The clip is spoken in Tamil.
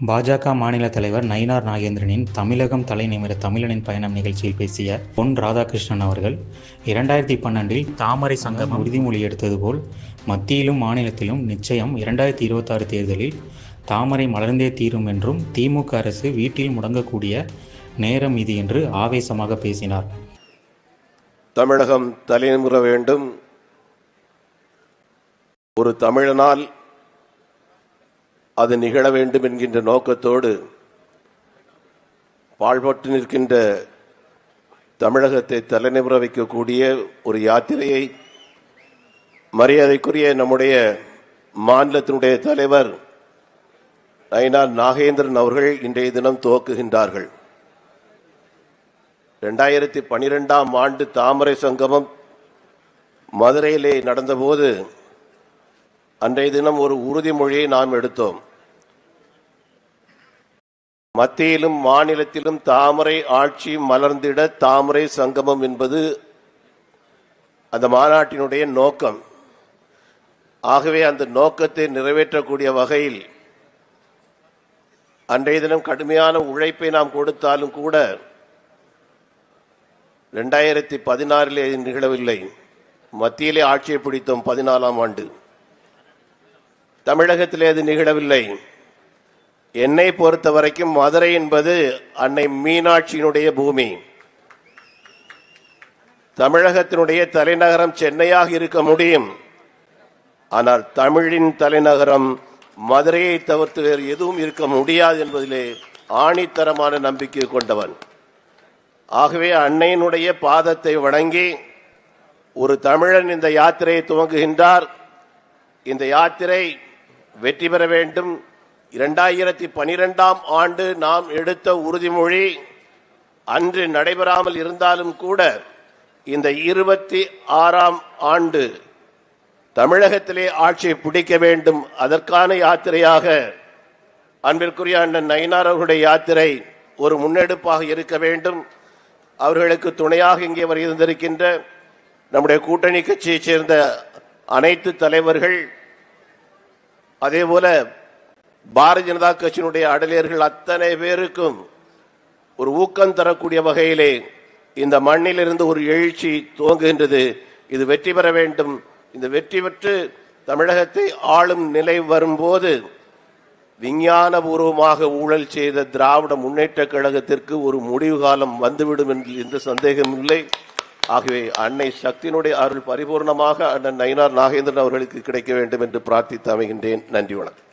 பாஜக மாநில தலைவர் நயினார் நாகேந்திரனின் தமிழகம் தலைநிமிர தமிழனின் பயணம் நிகழ்ச்சியில் பேசிய பொன் ராதாகிருஷ்ணன் அவர்கள் இரண்டாயிரத்தி பன்னெண்டில் தாமரை சங்கம் உறுதிமொழி எடுத்தது போல் மத்தியிலும் மாநிலத்திலும் நிச்சயம் இரண்டாயிரத்தி இருபத்தாறு தேர்தலில் தாமரை மலர்ந்தே தீரும் என்றும் திமுக அரசு வீட்டில் முடங்கக்கூடிய நேரம் இது என்று ஆவேசமாக பேசினார். தமிழகம் தலைமுற வேண்டும். ஒரு தமிழனால் அது நிகழ வேண்டும் என்கின்ற நோக்கத்தோடு பாழ்பட்டு நிற்கின்ற தமிழகத்தை தலைநிமிர வைக்கக்கூடிய ஒரு யாத்திரையை மரியாதைக்குரிய நம்முடைய மாநிலத்தினுடைய தலைவர் நயினார் நாகேந்திரன் அவர்கள் இன்றைய தினம் துவக்குகின்றார்கள். ரெண்டாயிரத்தி பனிரெண்டாம் ஆண்டு தாமரை சங்கமம் மதுரையிலே நடந்தபோது அன்றைய தினம் ஒரு உறுதிமொழியை நாம் எடுத்தோம். மத்தியிலும் மாநிலத்திலும் தாமரை ஆட்சி மலர்ந்திட தாமரை சங்கமம் என்பது அந்த மாநாட்டினுடைய நோக்கம். ஆகவே அந்த நோக்கத்தை நிறைவேற்றக்கூடிய வகையில் அன்றைய தினம் கடுமையான உழைப்பை நாம் கொடுத்தாலும் கூட ரெண்டாயிரத்தி பதினாறிலே நிகழவில்லை. மத்தியிலே ஆட்சியை பிடித்தோம் பதினாலாம் ஆண்டு. தமிழகத்திலே அது நிகழவில்லை. என்னை பொறுத்த வரைக்கும் மதுரை என்பது அன்னை மீனாட்சியினுடைய பூமி. தமிழகத்தினுடைய தலைநகரம் சென்னையாக இருக்க முடியும். ஆனால் தமிழின் தலைநகரம் மதுரையை தவிர்த்து வேறு எதுவும் இருக்க முடியாது என்பதிலே ஆணித்தரமான நம்பிக்கை கொண்டவன். ஆகவே அன்னையினுடைய பாதத்தை வணங்கி ஒரு தமிழன் இந்த யாத்திரையை துவங்குகின்றார். இந்த யாத்திரை வெற்றி பெற வேண்டும். இரண்டாயிரத்தி பனிரெண்டாம் ஆண்டு நாம் எடுத்த உறுதிமொழி அன்று நடைபெறாமல் இருந்தாலும் கூட இந்த இருபத்தி ஆறாம் ஆண்டு தமிழகத்திலே ஆட்சியை பிடிக்க வேண்டும். அதற்கான யாத்திரையாக அன்பிற்குரிய அண்ணன் நயினார் அவர்களுடைய யாத்திரை ஒரு முன்னெடுப்பாக இருக்க வேண்டும். அவர்களுக்கு துணையாக இங்கே வருகின்றிருக்கின்ற நம்முடைய கூட்டணி கட்சியைச் சேர்ந்த அனைத்து தலைவர்கள் அதே போல பாரதிய ஜனதா கட்சியினுடைய அடலியர்கள் அத்தனை பேருக்கும் ஒரு ஊக்கம் தரக்கூடிய வகையிலே இந்த மண்ணிலிருந்து ஒரு எழுச்சி துவங்குகின்றது. இது வெற்றி பெற வேண்டும். இந்த வெற்றி பெற்று தமிழகத்தை ஆளும் நிலை வரும்போது விஞ்ஞானபூர்வமாக ஊழல் செய்த திராவிட முன்னேற்ற கழகத்திற்கு ஒரு முடிவு காலம் வந்துவிடும் என்று எந்த சந்தேகம் இல்லை. ஆகவே அன்னை சக்தியினுடைய அருள் பரிபூர்ணமாக அண்ணன் நயினார் நாகேந்திரன் அவர்களுக்கு கிடைக்க வேண்டும் என்று பிரார்த்தித்து அமைகின்றேன். நன்றி வணக்கம்.